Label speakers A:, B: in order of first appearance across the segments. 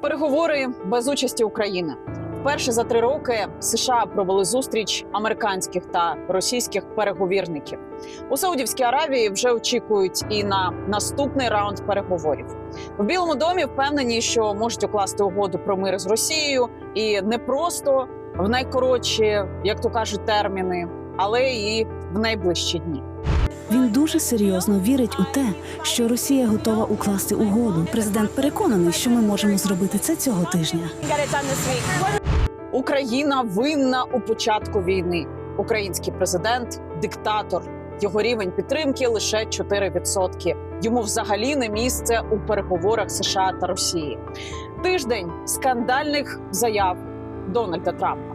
A: Переговори без участі України. Вперше за три роки США провели зустріч американських та російських переговірників. У Саудівській Аравії вже очікують і на наступний раунд переговорів. В Білому домі впевнені, що можуть укласти угоду про мир з Росією, і не просто в найкоротші, як то кажуть, терміни, але і в найближчі дні.
B: Він дуже серйозно вірить у те, що Росія готова укласти угоду. Президент переконаний, що ми можемо зробити це цього тижня.
A: Україна винна у початку війни. Український президент диктатор. Його рівень підтримки лише 4%. Йому взагалі не місце у переговорах США та Росії. Тиждень скандальних заяв Дональда Трампа.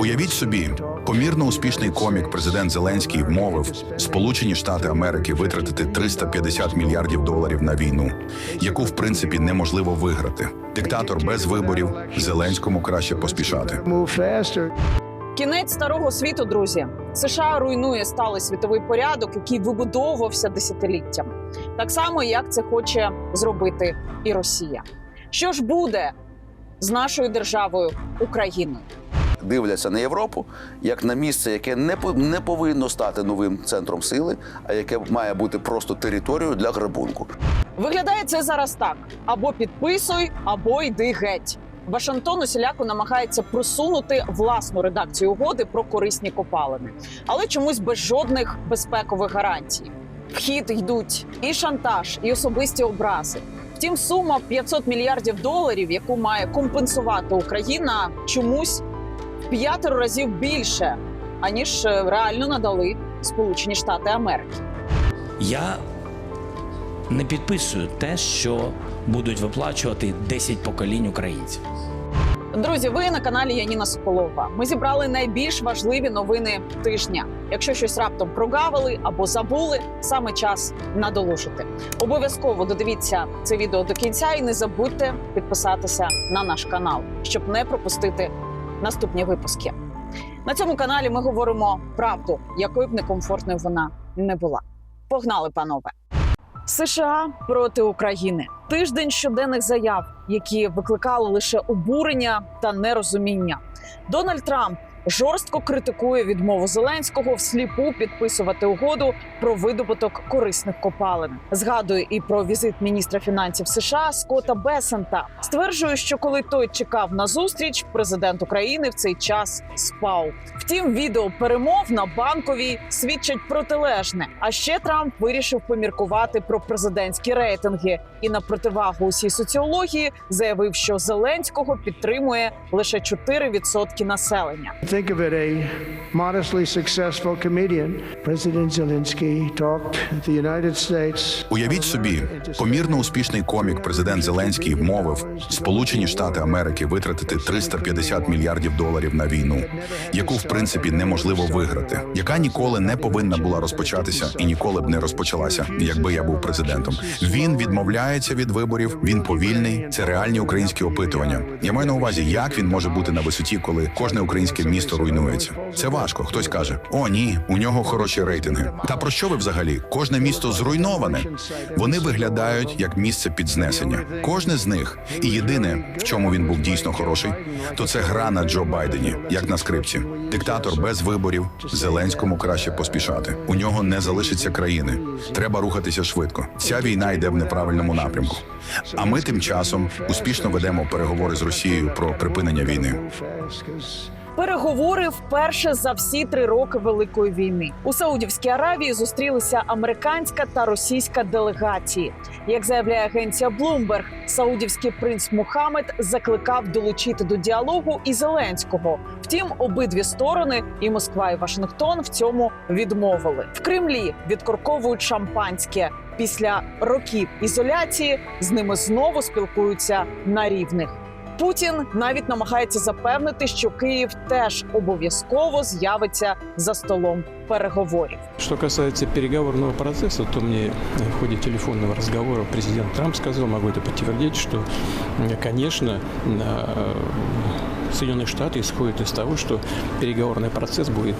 C: Уявіть собі, помірно успішний комік президент Зеленський вмовив Сполучені Штати Америки витратити 350 мільярдів доларів на війну, яку в принципі неможливо виграти. Диктатор без виборів Зеленському краще поспішати.
A: Кінець старого світу, друзі. США руйнує сталий світовий порядок, який вибудовувався десятиліттями, так само як це хоче зробити і Росія. Що ж буде з нашою державою Україною?
D: дивляться на Європу як на місце, яке не не повинно стати новим центром сили, а яке має бути просто територією для грабунку.
A: Виглядає це зараз так: або підписуй, або йди геть. Вашингтон усіляко намагається просунути власну редакцію угоди про корисні копалини, але чомусь без жодних безпекових гарантій. В хід йдуть і шантаж, і особисті образи. Втім, сума 500 мільярдів доларів, яку має компенсувати Україна, чомусь в п'ятеро разів більше, аніж е, реально надали Сполучені Штати Америки.
E: Я не підписую те, що будуть виплачувати 10 поколінь українців.
A: Друзі, ви на каналі Яніна Соколова. Ми зібрали найбільш важливі новини тижня. Якщо щось раптом прогавили або забули, саме час надолужити. Обов'язково додивіться це відео до кінця і не забудьте підписатися на наш канал, щоб не пропустити наступні випуски. На цьому каналі ми говоримо правду, якою б некомфортною вона не була. Погнали, панове! США проти України. Тиждень щоденних заяв, які викликали лише обурення та нерозуміння. Дональд Трамп жорстко критикує відмову Зеленського всліпу підписувати угоду про видобуток корисних копалин. Згадує і про візит міністра фінансів США Скотта Бесента. Стверджує, що коли той чекав на зустріч, президент України в цей час спав. Втім, відео перемов на банковій свідчать протилежне. А ще Трамп вирішив поміркувати про президентські рейтинги і на противагу усій соціології заявив, що Зеленського підтримує лише 4% населення.
F: Think of it, a modestly successful comedian. President Zelensky talked the United States.
C: Уявіть собі, помірно успішний комік президент Зеленський вмовив Сполучені Штати Америки витратити 350 мільярдів доларів на війну, яку в принципі неможливо виграти, яка ніколи не повинна була розпочатися і ніколи б не розпочалася, якби я був президентом. Він відмовляється від виборів. Він повільний. Це реальні українські опитування. Я маю на увазі, як він може бути на висоті, коли кожне українське місто руйнується. Це важко. Хтось каже: о, ні, у нього хороші рейтинги. Та про що ви взагалі? Кожне місто зруйноване. Вони виглядають як місце під знесення. Кожне з них, і єдине, в чому він був дійсно хороший, то це гра на Джо Байдені, як на скрипці. Диктатор без виборів. Зеленському краще поспішати. У нього не залишиться країни. Треба рухатися швидко. Ця війна йде в неправильному напрямку. А ми тим часом успішно ведемо переговори з Росією про припинення війни.
A: Переговори вперше за всі три роки Великої війни у Саудівській Аравії зустрілися американська та російська делегації. Як заявляє агенція Bloomberg, саудівський принц Мухаммед закликав долучити до діалогу і Зеленського. Втім, обидві сторони, і Москва, і Вашингтон, в цьому відмовили. В Кремлі відкорковують шампанське. Після років ізоляції з ними знову спілкуються на рівних. Путін навіть намагається запевнити, що Київ теж обов'язково з'явиться за столом переговорів.
G: Что касается переговорного процесса, то мне в ходе телефонного разговора президент Трамп сказал, могу это подтвердить, что, конечно, Соединенные Штаты исходят из того, что переговорный процесс будет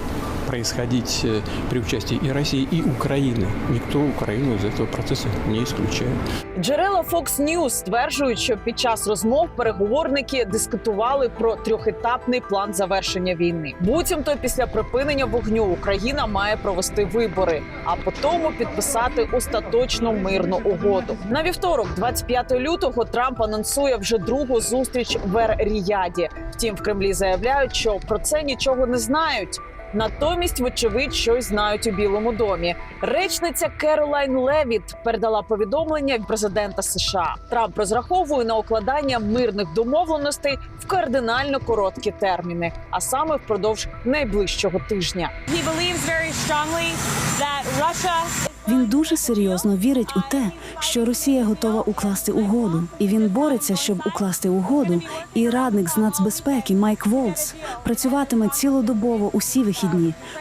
G: происходить э, при участии и России, и Украины. Никто Украину из этого процесса не исключает.
A: Джерела Fox News стверджують, що під час розмов переговорники дискутували про трьохетапний план завершення війни. Буцімто після припинення вогню Україна має провести вибори, а потім підписати остаточну мирну угоду. На вівторок, 25 лютого, Трамп анонсує вже другу зустріч в Ер-Ріяді. Втім, в Кремлі заявляють, що про це нічого не знають. Натомість, вочевидь, щось знають у Білому домі. Речниця Керолайн Левіт передала повідомлення від президента США. Трамп розраховує на укладання мирних домовленостей в кардинально короткі терміни, а саме впродовж найближчого тижня.
B: Він дуже серйозно вірить у те, що Росія готова укласти угоду, і він бореться, щоб укласти угоду. І радник з нацбезпеки Майк Волц працюватиме цілодобово усі вихідні,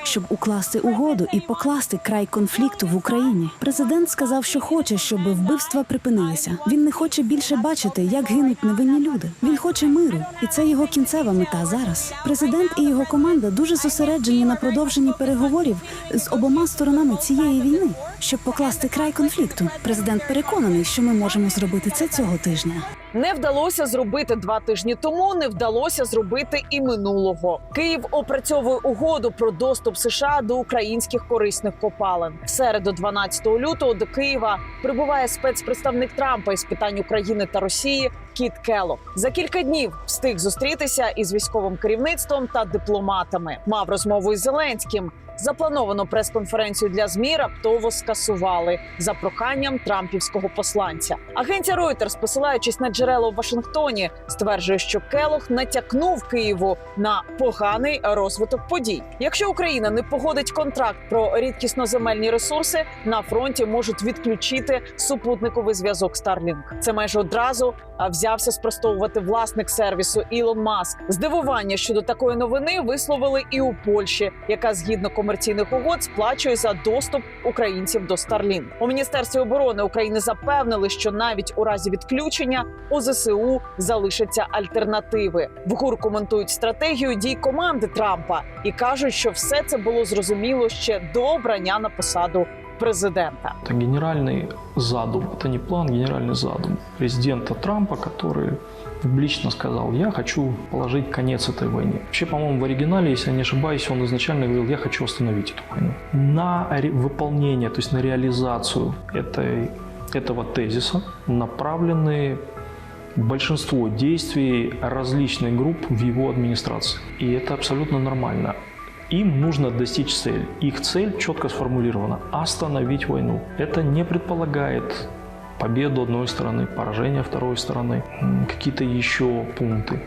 B: щоб укласти угоду і покласти край конфлікту в Україні. Президент сказав, що хоче, щоб вбивства припинилися. Він не хоче більше бачити, як гинуть невинні люди. Він хоче миру, і це його кінцева мета зараз. Президент і його команда дуже зосереджені на продовженні переговорів з обома сторонами цієї війни, щоб покласти край конфлікту. Президент переконаний, що ми можемо зробити це цього тижня.
A: Не вдалося зробити два тижні тому. Не вдалося зробити і минулого. Київ опрацьовує угоду про доступ США до українських корисних копалин. В середу, 12 лютого, до Києва прибуває спецпредставник Трампа із питань України та Росії Кіт Келлог. За кілька днів встиг зустрітися із військовим керівництвом та дипломатами. Мав розмову із Зеленським. Заплановану прес-конференцію для змі раптово скасували за проханням трампівського посланця. Агенція Reuters, посилаючись на джерело в Вашингтоні, стверджує, що Келох натякнув Києву на поганий розвиток подій. Якщо Україна не погодить контракт про рідкісноземельні ресурси, на фронті можуть відключити супутниковий зв'язок Starlink. Це майже одразу взявся спростовувати власник сервісу Ілон Маск. Здивування щодо такої новини висловили і у Польщі, яка згідно комерційних угод сплачує за доступ українців до Starlink. У міністерстві оборони України запевнили, що навіть у разі відключення у ЗСУ залишаться альтернативи. В ГУР коментують стратегію дій команди Трампа і кажуть, що все це було зрозуміло ще до обрання на посаду президента.
H: Это генеральный задум, это не план, генеральный задум президента Трампа, который публично сказал, я хочу положить конец этой войне. Вообще, по-моему, в оригинале, если я не ошибаюсь, он изначально говорил, я хочу остановить эту войну. На выполнение, то есть на реализацию этой, этого тезиса направлены большинство действий различных групп в его администрации. И это абсолютно нормально. Им нужно достичь цель. Их цель четко сформулирована – остановить войну. Это не предполагает победу одной стороны, поражение второй стороны, какие-то еще пункты.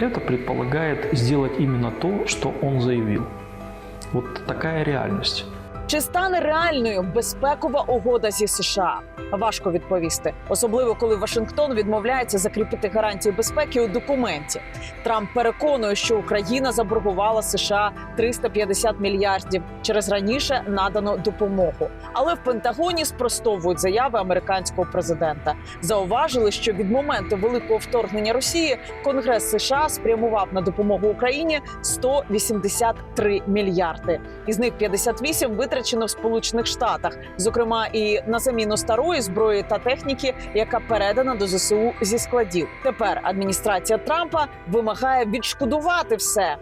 H: Это предполагает сделать именно то, что он заявил. Вот такая реальность.
A: Чи стане реальною безпекова угода зі США? Важко відповісти, особливо коли Вашингтон відмовляється закріпити гарантії безпеки у документі. Трамп переконує, що Україна заборгувала США 350 мільярдів через раніше надану допомогу. Але в Пентагоні спростовують заяви американського президента. Зауважили, що від моменту великого вторгнення Росії Конгрес США спрямував на допомогу Україні 183 мільярди. Із них 58 витрачено в Сполучених Штатах, зокрема і на заміну старої зброї та техніки, яка передана до ЗСУ зі складів. Тепер адміністрація Трампа вимагає відшкодувати все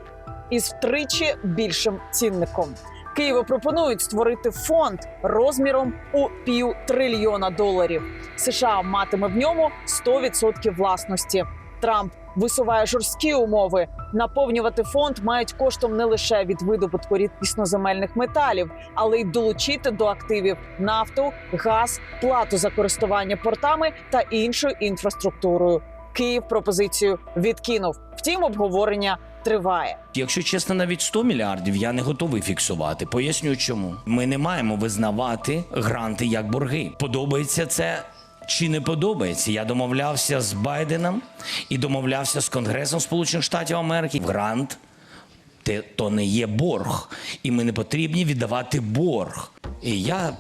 A: із втричі більшим цінником. Києву пропонують створити фонд розміром у пів трильйона доларів. США матиме в ньому 100% власності. Трамп висуває жорсткі умови. Наповнювати фонд мають коштом не лише від видобутку рідкісноземельних металів, але й долучити до активів нафту, газ, плату за користування портами та іншою інфраструктурою. Київ пропозицію відкинув. Втім, обговорення триває.
E: Якщо чесно, навіть 100 мільярдів я не готовий фіксувати. Поясню, чому ми не маємо визнавати гранти як борги. Подобається це. Чи не подобається? Я домовлявся з Байденом і домовлявся з Конгресом Сполучених Штатів Америки. Грант то не є борг, і ми не потрібні віддавати борг. І я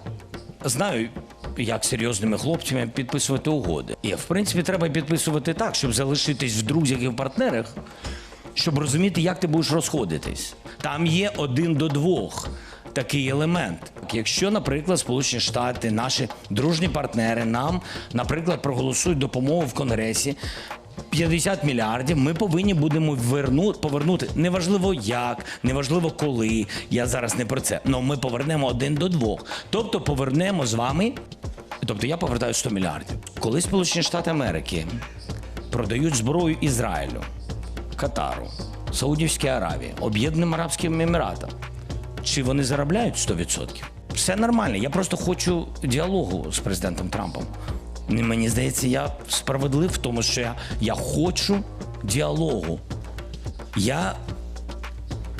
E: знаю, як серйозними хлопцями підписувати угоди. І в принципі треба підписувати так, щоб залишитись в друзях і в партнерах. щоб розуміти, як ти будеш розходитись. Там є один до двох. Такий елемент. Якщо, наприклад, Сполучені Штати, наші дружні партнери нам, наприклад, проголосують допомогу в Конгресі 50 мільярдів, ми повинні будемо верну, повернути. Неважливо як, неважливо коли. Я зараз не про це. але ми повернемо один до двох. Тобто повернемо з вами. Тобто я повертаю 100 мільярдів. Коли Сполучені Штати Америки продають зброю Ізраїлю, Катару, Саудівській Аравії, Об'єднаним Арабським Еміратам, чи вони заробляють 100%? Все нормально. Я просто хочу діалогу з президентом Трампом. Мені здається, я справедлив в тому, що я, я хочу діалогу. Я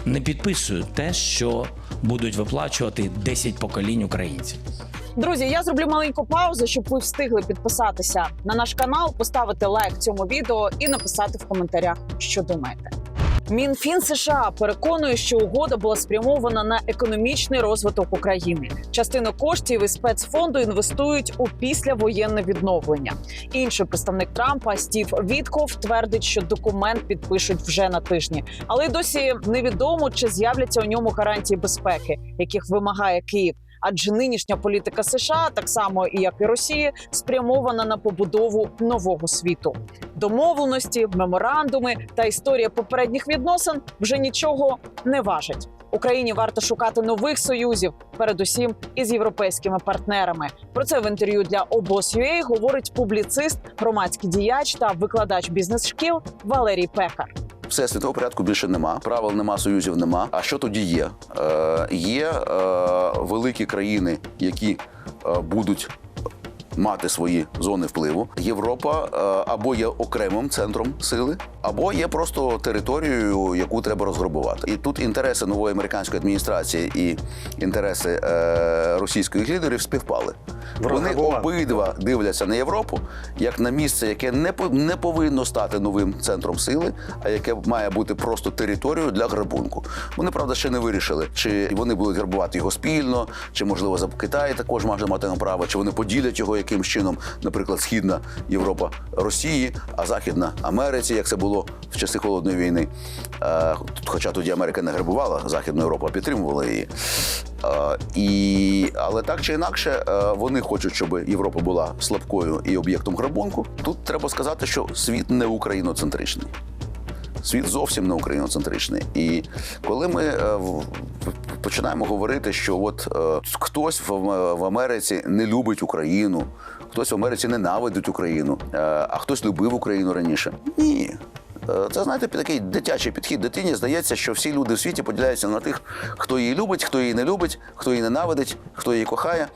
E: не підписую те, що будуть виплачувати 10 поколінь українців.
A: Друзі, я зроблю маленьку паузу, щоб ви встигли підписатися на наш канал, поставити лайк цьому відео і написати в коментарях, що думаєте. Мінфін США переконує, що угода була спрямована на економічний розвиток України. Частину коштів із спецфонду інвестують у післявоєнне відновлення. Інший представник Трампа Стів Вітков твердить, що документ підпишуть вже на тижні, але й досі невідомо, чи з'являться у ньому гарантії безпеки, яких вимагає Київ. Адже нинішня політика США, так само і як і Росії, спрямована на побудову нового світу. Домовленості, меморандуми та історія попередніх відносин вже нічого не важать. Україні варто шукати нових союзів, передусім із європейськими партнерами. Про це в інтерв'ю для обоз.ua говорить публіцист, громадський діяч та викладач бізнес-шкіл Валерій Пекар.
D: Все світового порядку більше нема. Правил нема, союзів нема. А що тоді є? Е, є е, великі країни, які е, будуть. Мати свої зони впливу. Європа е, або є окремим центром сили, або є просто територією, яку треба розграбувати. І тут інтереси нової американської адміністрації і інтереси е, російських лідерів співпали. Вони обидва дивляться на Європу як на місце, яке не не повинно стати новим центром сили, а яке має бути просто територією для грабунку. Вони правда ще не вирішили, чи вони будуть грабувати його спільно, чи можливо за Китай також може мати на право, чи вони поділять його якимсь чином, наприклад, східна Європа Росії, а західна Америці, як це було в часи холодної війни. Е, Хоча тоді Америка не грабувала Західну Європу, а підтримувала її. Е, І, але так чи інакше, е, вони хочуть, щоб Європа була слабкою і об'єктом грабунку. Тут треба сказати, що світ не україноцентричний. Світ зовсім не україноцентричний. І коли ми починаємо говорити, що от хтось в, Америці не любить Україну, хтось в Америці ненавидить Україну, а хтось любив Україну раніше. Ні. Е, Це знаєте, такий дитячий підхід дитині. Здається, що всі люди в світі поділяються на тих, хто її любить, хто її не любить, хто її ненавидить, хто її кохає.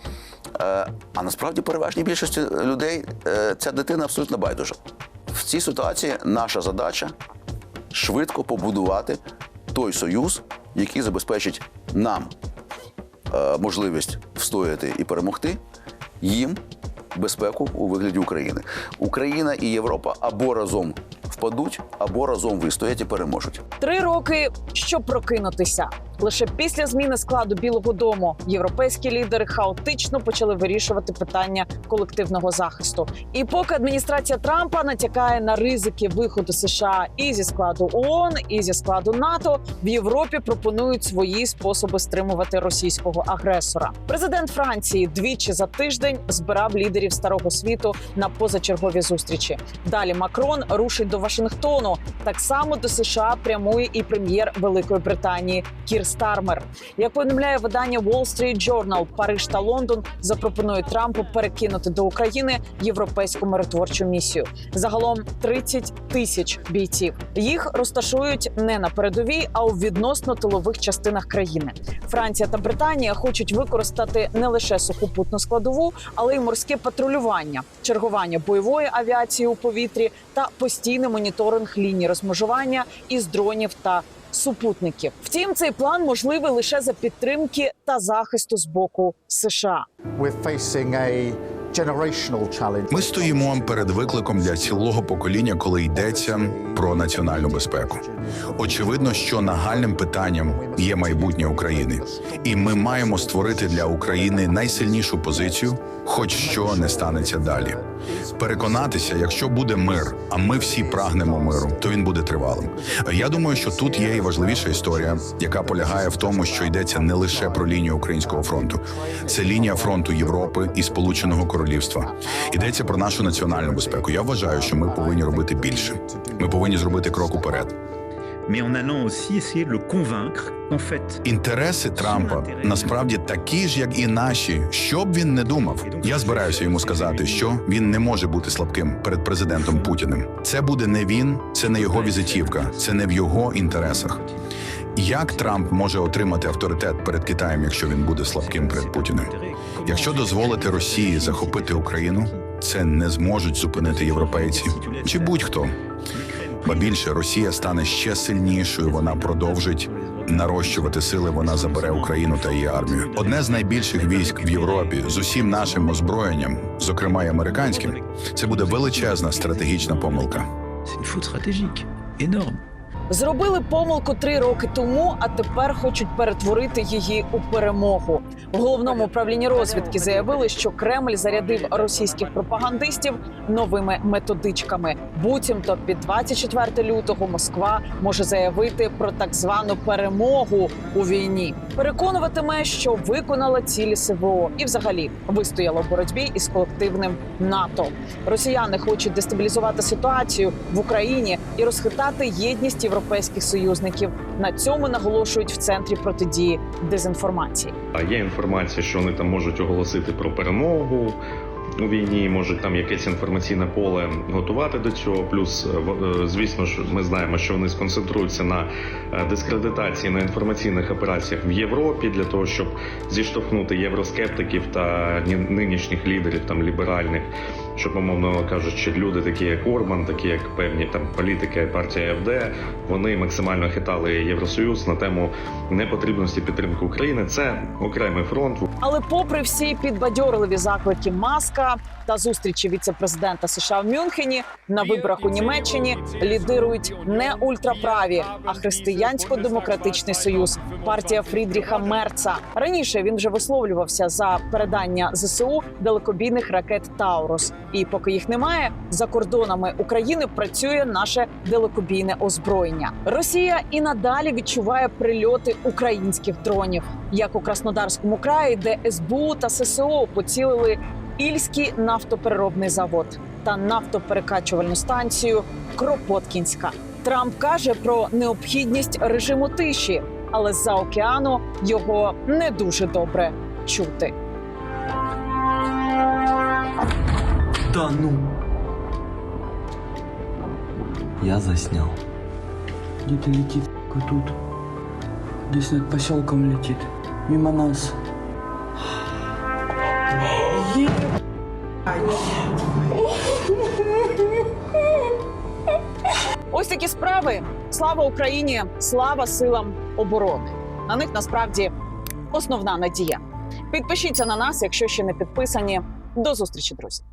D: Е, А насправді переважній більшості людей е, ця дитина абсолютно байдужа. В цій ситуації наша задача швидко побудувати той союз, який забезпечить нам можливість встояти і перемогти, їм безпеку у вигляді України. Україна і Європа або разом впадуть, або разом вистоять і переможуть.
A: Три роки, щоб прокинутися. Лише після зміни складу Білого Дому європейські лідери хаотично почали вирішувати питання колективного захисту. І поки адміністрація Трампа натякає на ризики виходу США і зі складу ООН, і зі складу НАТО, в Європі пропонують свої способи стримувати російського агресора. Президент Франції двічі за тиждень збирав лідерів старого світу на позачергові зустрічі. Далі Макрон рушить до Вашингтону. Так само до США прямує і прем'єр Великої Британії Кір Стармер. Як повідомляє видання Wall Street Journal, Париж та Лондон запропонують Трампу перекинути до України європейську миротворчу місію. Загалом 30 тисяч бійців. Їх розташують не на передовій, а у відносно тилових частинах країни. Франція та Британія хочуть використати не лише сухопутну складову, але й морське патрулювання, чергування бойової авіації у повітрі та постійний моніторинг ліній розмежування із дронів та супутників. Втім, цей план можливий лише за підтримки та захисту з боку США.
C: Ми стоїмо перед викликом для цілого покоління, коли йдеться про національну безпеку. Очевидно, що нагальним питанням є майбутнє України, і ми маємо створити для України найсильнішу позицію, хоч що не станеться далі. Переконатися, якщо буде мир, а ми всі прагнемо миру, то він буде тривалим. Я думаю, що тут є і важливіша історія, яка полягає в тому, що йдеться не лише про лінію українського фронту, це лінія фронту Європи і Сполученого Королівства. Йдеться про нашу національну безпеку. Я вважаю, що ми повинні робити більше. Ми повинні зробити крок уперед. Інтереси Трампа насправді такі ж, як і наші. Що б він не думав, я збираюся йому сказати, що він не може бути слабким перед президентом Путіним. Це буде не він, це не його візитівка, це не в його інтересах. Як Трамп може отримати авторитет перед Китаєм, якщо він буде слабким перед Путіним? Якщо дозволити Росії захопити Україну, це не зможуть зупинити європейці чи будь-хто. Ба більше Росія стане ще сильнішою. Вона продовжить нарощувати сили. Вона забере Україну та її армію. Одне з найбільших військ в Європі з усім нашим озброєнням, зокрема й американським, це буде величезна стратегічна помилка.
I: Це énorme.
A: Зробили помилку три роки тому, а тепер хочуть перетворити її у перемогу. В головному управлінні розвідки заявили, що Кремль зарядив російських пропагандистів новими методичками. Буцімто під 24 лютого Москва може заявити про так звану перемогу у війні. Переконуватиме, що виконала цілі СВО і, взагалі, вистояла в боротьбі із колективним НАТО. Росіяни хочуть дестабілізувати ситуацію в Україні і розхитати єдність європейських союзників. На цьому наголошують в центрі протидії дезінформації.
J: Є інформація, що вони там можуть оголосити про перемогу у війні, можуть там якесь інформаційне поле готувати до цього. Плюс, е, е, звісно ж, ми знаємо, що вони сконцентруються на е, дискредитації на інформаційних операціях в Європі для того, щоб зіштовхнути євроскептиків та ні- нинішніх лідерів там ліберальних. Щоб, умовно кажучи, люди, такі як Орбан, такі як певні там політики партія ФД, вони максимально хитали Євросоюз на тему непотрібності підтримки України. Це окремий фронт.
A: Але, попри всі підбадьорливі заклики Маска та зустрічі віце-президента США в Мюнхені на виборах у Німеччині лідирують не ультраправі, а християнсько-демократичний союз, партія Фрідріха Мерца. Раніше він вже висловлювався за передання ЗСУ далекобійних ракет Таурус. І поки їх немає, за кордонами України працює наше далекобійне озброєння. Росія і надалі відчуває прильоти українських дронів, як у Краснодарському краї, де СБУ та ССО поцілили Ільський нафтопереробний завод та нафтоперекачувальну станцію Кропоткінська. Трамп каже про необхідність режиму тиші, але з-за океану його не дуже добре чути.
K: Да ну. Я заснял. Где-то летит тут. Здесь над поселком летит. Мимо нас.
A: Ось такі справи. Слава Україні! Слава силам оборони. На них насправді основна надія. Підпишіться на нас, якщо ще не підписані. До зустрічі, друзі.